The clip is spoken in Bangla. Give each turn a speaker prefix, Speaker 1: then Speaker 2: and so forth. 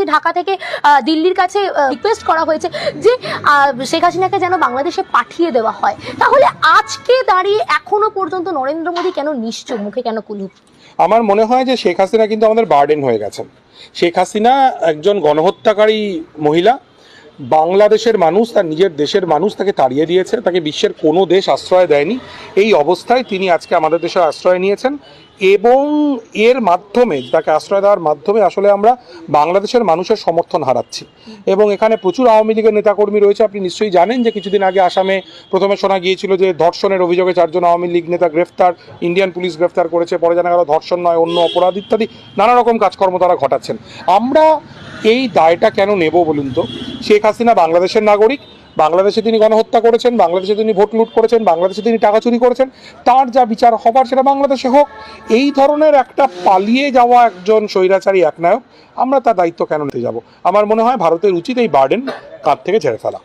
Speaker 1: হয়েছে ঢাকা থেকে দিল্লির কাছে রিকোয়েস্ট করা হয়েছে যে শেখ হাসিনাকে যেন বাংলাদেশে পাঠিয়ে দেওয়া হয়। তাহলে আজকে দাঁড়িয়ে এখনও পর্যন্ত নরেন্দ্র মোদী কেন নিশ্চুপ, মুখে কেন কুলুপ
Speaker 2: আমার মনে হয় যে শেখ হাসিনা কিন্তু আমাদের বার্ডেন হয়ে গেছেন। শেখ হাসিনা একজন গণহত্যাকারী মহিলা, বাংলাদেশের মানুষ, তার নিজের দেশের মানুষ তাকে তাড়িয়ে দিয়েছে, তাকে বিশ্বের কোনো দেশ আশ্রয় দেয়নি। এই অবস্থায় তিনি আজকে আমাদের দেশে আশ্রয় নিয়েছেন। এবং এর মাধ্যমে তাকে আশ্রয় দেওয়ার মাধ্যমে আসলে আমরা বাংলাদেশের মানুষের সমর্থন হারাচ্ছি। এবং এখানে প্রচুর আওয়ামী লীগের নেতাকর্মী রয়েছে। আপনি নিশ্চয়ই জানেন যে কিছুদিন আগে আসামে প্রথমে শোনা গিয়েছিল যে ধর্ষণের অভিযোগে চারজন আওয়ামী লীগ নেতা গ্রেফতার, ইন্ডিয়ান পুলিশ গ্রেফতার করেছে। পরে জানা গেল ধর্ষণ নয়, অন্য অপরাধ ইত্যাদি। নানা রকম কাজকর্ম তারা ঘটাচ্ছেন। আমরা এই দায়টা কেন নেব বলুন তো? শেখ হাসিনা বাংলাদেশের নাগরিক। বাংলাদেশে তিনি গণহত্যা করেছেন, বাংলাদেশে তিনি ভোট লুট করেছেন, বাংলাদেশে তিনি টাকা চুরি করেছেন। তার যা বিচার হবার সেটা বাংলাদেশে হোক। এই ধরনের একটা পালিয়ে যাওয়া একজন স্বৈরাচারী একনায়ক, আমরা তার দায়িত্ব কেন নিতে যাব? আমার মনে হয় ভারতের উচিত এই বার্ডেন কাঁধ থেকে ছেড়ে ফেলা।